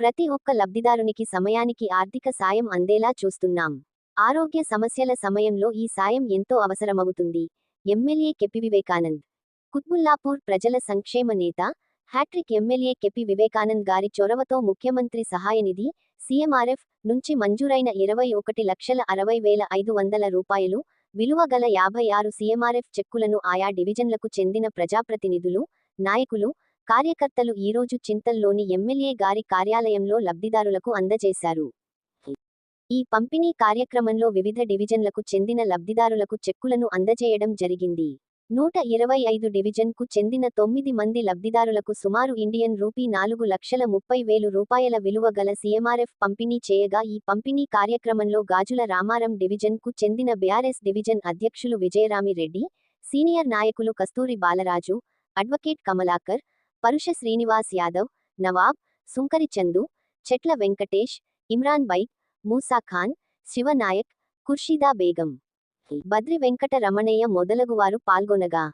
ప్రతి ఒక్క లబ్ధిదారునికి సమయానికి ఆర్థిక సాయం అందేలా చూస్తున్నాం. ఆరోగ్య సమస్యల సమయంలో ఈ సాయం ఎంతో అవసరమవుతుంది. MLA KP Vivekanand. కుత్బుల్లాపూర్ ప్రజల సంక్షేమ నేత హ్యాట్రిక్ ఎమ్మెల్యే కెపి వివేకానంద్ గారి చొరవతో ముఖ్యమంత్రి సహాయనిధి సీఎంఆర్ఎఫ్ నుంచి మంజూరైన ఇరవై ఒకటి లక్షల అరవై వేల ఐదు వందల రూపాయలు విలువ గల యాభై ఆరు సీఎంఆర్ఎఫ్ చెక్కులను ఆయా డివిజన్లకు చెందిన ప్రజాప్రతినిధులు నాయకులు కార్యకర్తలు ఈరోజు చింతల్లోని ఎమ్మెల్యే గారి కార్యాలయంలో లబ్ధిదారులకు అందజేశారు. ఈ పంపిణీ కార్యక్రమంలో వివిధ డివిజన్లకు చెందిన లబ్ధిదారులకు చెక్కులను అందజేయడం జరిగింది. నూట ఇరవై ఐదు డివిజన్కు చెందిన తొమ్మిది మంది లబ్ధిదారులకు సుమారు ఇండియన్ రూపీ నాలుగు లక్షల ముప్పై వేలు రూపాయల విలువ గల సీఎంఆర్ఎఫ్ పంపిణీ చేయగా ఈ పంపిణీ కార్యక్రమంలో గాజుల రామారం డివిజన్కు చెందిన బీఆర్ఎస్ డివిజన్ అధ్యక్షులు విజయరామిరెడ్డి సీనియర్ నాయకులు కస్తూరి బాలరాజు అడ్వకేట్ కమలాకర్ పరుష శ్రీనివాస్ యాదవ్ నవాబ్ సుంకరి చందు చెట్ల వెంకటేష్ ఇమ్రాన్ బైక్ మూసా ఖాన్ శివనాయక్ ఖుర్షీదా బేగం. బద్రి వెంకట రమణయ్య మొదలగువారు పాల్గొనగా